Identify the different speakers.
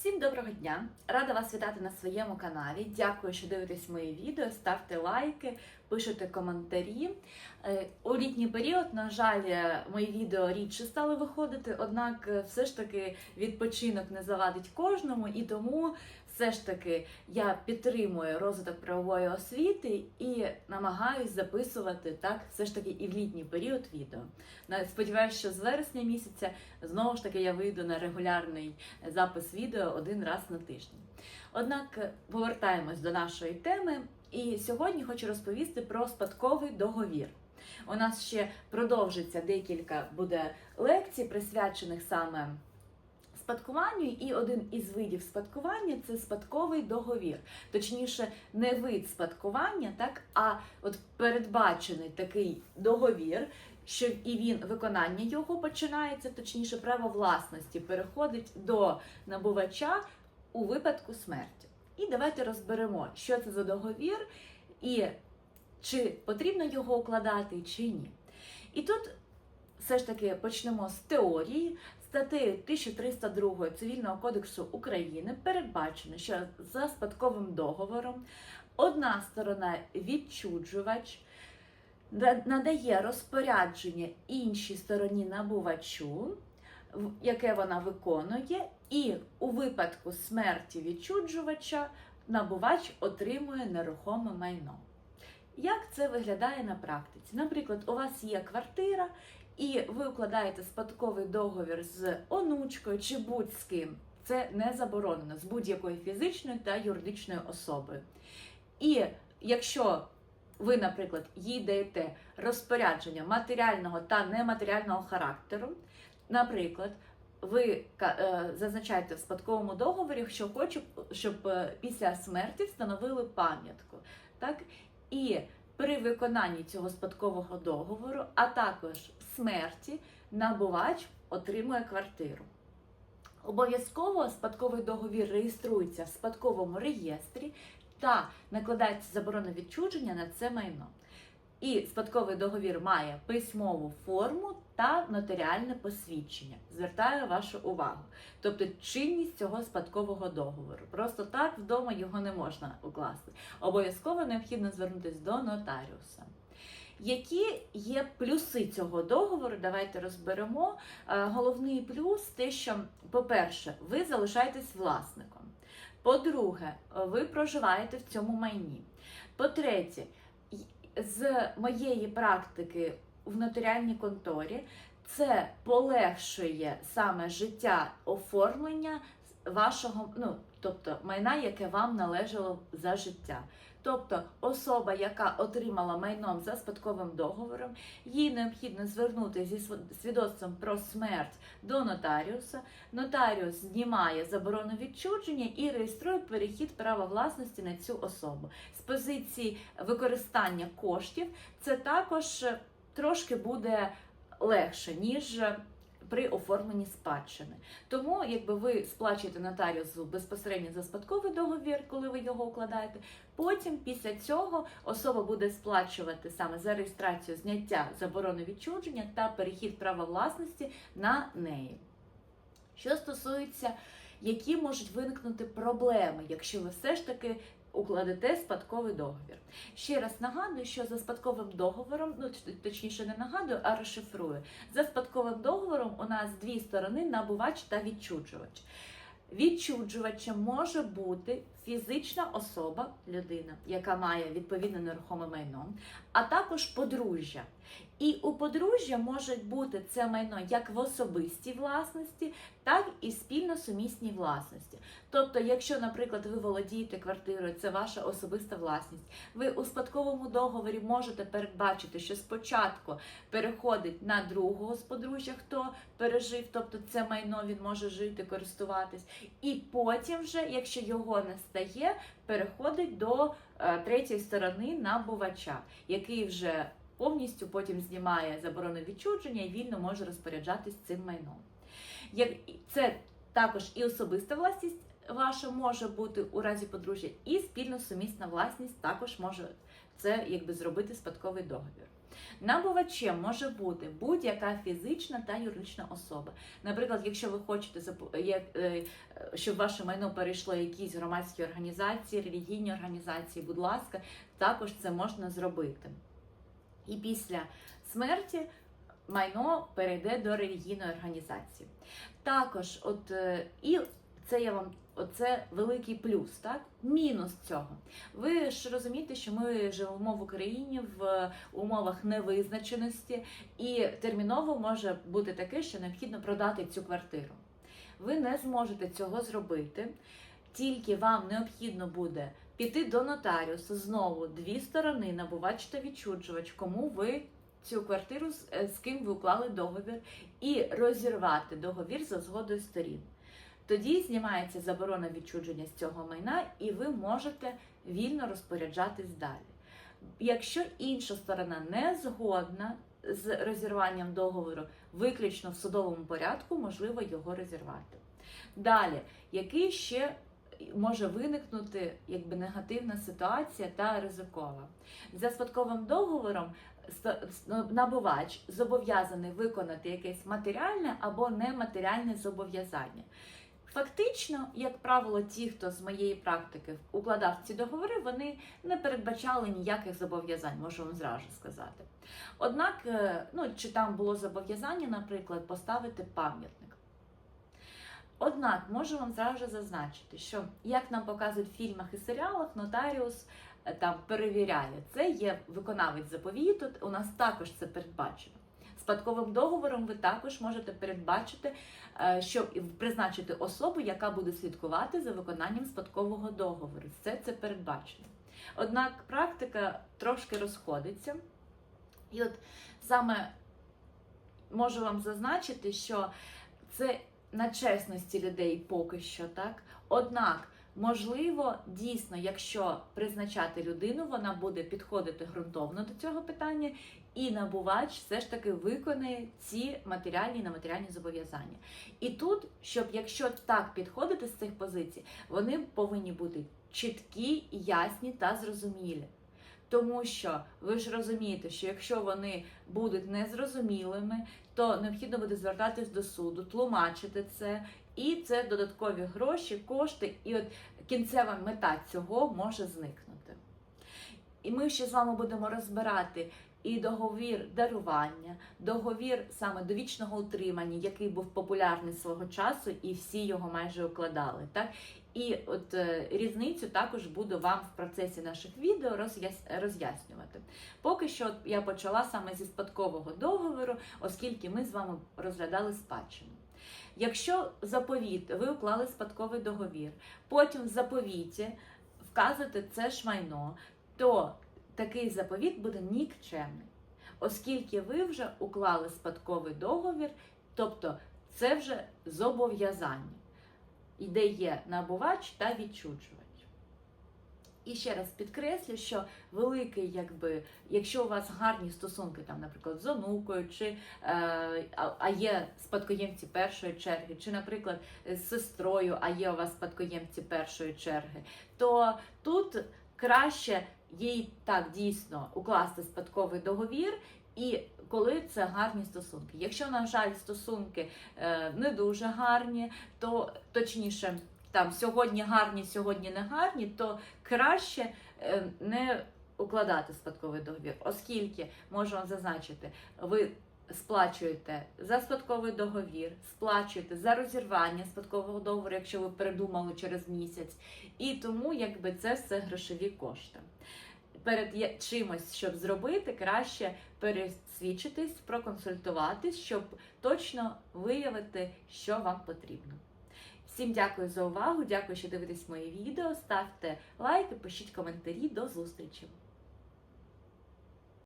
Speaker 1: Всім доброго дня! Рада вас вітати на своєму каналі. Дякую, що дивитесь мої відео. Ставте лайки, пишете коментарі. Е, У літній період, на жаль, е, мої відео рідше стали виходити, однак е, все ж таки відпочинок не завадить кожному, і тому все ж таки я підтримую розвиток правової освіти і намагаюсь записувати так, все ж таки і в літній період відео. Сподіваюсь, що з вересня місяця знову ж таки я вийду на регулярний запис відео один раз на тиждень. Однак повертаємось до нашої теми, і сьогодні хочу розповісти про спадковий договір. У нас ще продовжиться декілька буде лекцій, присвячених саме спадкуванню, і один із видів спадкування це спадковий договір. Точніше, не вид спадкування, так, а от передбачений такий договір, що і він виконання його починається, точніше, право власності переходить до набувача у випадку смерті. І давайте розберемо, що це за договір і чи потрібно його укладати, чи ні. І тут все ж таки почнемо з теорії. Статтею 1302 Цивільного кодексу України передбачено, що за спадковим договором одна сторона відчуджувач надає розпорядження іншій стороні набувачу, яке вона виконує, і у випадку смерті відчуджувача набувач отримує нерухоме майно. Як це виглядає на практиці? Наприклад, у вас є квартира, і ви укладаєте спадковий договір з онучкою чи будь з ким. Це не заборонено з будь-якою фізичною та юридичною особою. І якщо ви, наприклад, їй даєте розпорядження матеріального та нематеріального характеру, наприклад, ви е, зазначаєте в спадковому договорі, що хочу, щоб е, після смерті встановили пам'ятку. Так? І при виконанні цього спадкового договору, а також смерті, набувач отримує квартиру. Обов'язково спадковий договір реєструється в спадковому реєстрі та накладається заборона відчуження на це майно. І спадковий договір має письмову форму та нотаріальне посвідчення. Звертаю вашу увагу. Тобто чинність цього спадкового договору. Просто так вдома його не можна укласти. Обов'язково необхідно звернутися до нотаріуса. Які є плюси цього договору? Давайте розберемо. Е, Головний плюс те, що, по-перше, ви залишаєтесь власником. По-друге, ви проживаєте в цьому майні. По-третє, з моєї практики в нотаріальній конторі це полегшує саме життя оформлення вашого, ну тобто майна, яке вам належало за життя. Тобто особа, яка отримала майном за спадковим договором, їй необхідно звернути зі св- свідоцтвом про смерть до нотаріуса. Нотаріус знімає заборону відчуження і реєструє перехід права власності на цю особу. З позиції використання коштів це також е, трошки буде легше, ніж е, при оформленні спадщини. Тому, якби ви сплачуєте нотаріусу безпосередньо за спадковий договір, коли ви його укладаєте, потім після цього особа буде сплачувати саме за реєстрацію зняття заборони відчуження та перехід права власності на неї. Що стосується, які можуть виникнути проблеми, якщо ви все ж таки укладете спадковий договір. Ще раз нагадую, що за спадковим договором, ну точніше не нагадую, а розшифрую. За спадковим договором у нас дві сторони набувач та відчуджувач. Відчуджувачем може бути фізична особа, людина, яка має відповідне нерухоме майно, а також подружжя. І у подружжя може бути це майно як в особистій власності, так і спільно сумісній власності. Тобто, якщо, наприклад, ви володієте квартирою, це ваша особиста власність, ви у спадковому договорі можете передбачити, що спочатку переходить на другого з подружжя, хто пережив, тобто це майно він може жити, користуватись, і потім, вже, якщо його не стає, переходить до е, третьої сторони набувача, який вже повністю потім знімає заборону відчудження і вільно може розпоряджатись цим майном. Це також і особиста власність ваша може бути у разі подружжя, і спільно сумісна власність також може це якби зробити спадковий договір. Набувачем може бути будь-яка фізична та юридична особа. Наприклад, якщо ви хочете е, щоб ваше майно перейшло якісь громадські організації, релігійні організації, будь ласка, також це можна зробити. І після смерті майно перейде до релігійної організації. Також, от е, і це я вам. Оце великий плюс, так? Мінус цього. Ви ж розумієте, що ми живемо в Україні в умовах невизначеності, і терміново може бути таке, що необхідно продати цю квартиру. Ви не зможете цього зробити, тільки вам необхідно буде піти до нотаріуса знову дві сторони, набувач та відчуджувач, кому ви цю квартиру з, е, ким ви уклали договір, і розірвати договір за згодою сторін. Тоді знімається заборона відчудження з цього майна, і ви можете вільно розпоряджатись далі. Якщо інша сторона не згодна з розірванням договору, виключно в судовому порядку, можливо його розірвати. Далі, який ще може виникнути якби негативна ситуація та ризикова? За спадковим договором набувач зобов'язаний виконати якесь матеріальне або нематеріальне зобов'язання. Фактично, як правило, ті, хто з моєї практики укладав ці договори, вони не передбачали ніяких зобов'язань, можу вам зразу сказати. Однак, е, ну чи там було зобов'язання, наприклад, поставити пам'ятник. Однак можу вам зразу зазначити, що як нам показують в фільмах і серіалах, нотаріус е, там перевіряє, це є виконавець заповіту. У нас також це передбачено. Спадковим договором ви також можете передбачити, е, щоб призначити особу, яка буде слідкувати за виконанням спадкового договору. Все це передбачено. Однак практика трошки розходиться. І от саме можу вам зазначити, що це на чесності людей поки що так. Однак, можливо, дійсно, якщо призначати людину, вона буде підходити ґрунтовно до цього питання, і набувач все ж таки виконає ці матеріальні і нематеріальні зобов'язання. І тут, щоб якщо так підходити з цих позицій, вони повинні бути чіткі, ясні та зрозумілі. Тому що ви ж розумієте, що якщо вони будуть незрозумілими, то необхідно буде звертатись до суду, тлумачити це, і це додаткові гроші, кошти, і от кінцева мета цього може зникнути. І ми ще з вами будемо розбирати і договір дарування, договір саме довічного утримання, який був популярний свого часу, і всі його майже укладали. Так? І от е, різницю також буду вам в процесі наших відео роз'яс- роз'яснювати. Поки що от я почала саме зі спадкового договору, оскільки ми з вами розглядали спадщину. Якщо заповіт, ви уклали спадковий договір, потім в заповіті вказуєте це ж майно, то такий заповіт буде нікчемний, оскільки ви вже уклали спадковий договір, тобто це вже зобов'язання, де є набувач та відчуджувач. І ще раз підкреслю, що великий, якби, якщо у вас гарні стосунки, там, наприклад, з онукою, чи е, а, є спадкоємці першої черги, чи, наприклад, з сестрою, а є у вас спадкоємці першої черги, то тут краще їй так дійсно укласти спадковий договір. І коли це гарні стосунки. Якщо, на жаль, стосунки е, не дуже гарні, то точніше, там сьогодні гарні, сьогодні не гарні, то краще е, не укладати спадковий договір, оскільки можу вам зазначити, ви сплачуєте за спадковий договір, сплачуєте за розірвання спадкового договору, якщо ви передумали через місяць, і тому якби це все грошові кошти. Перед чимось, щоб зробити, краще пересвідчитись, проконсультуватись, щоб точно виявити, що вам потрібно. Всім дякую за увагу, дякую, що дивитесь мої відео. Ставте лайки, пишіть коментарі. До зустрічі!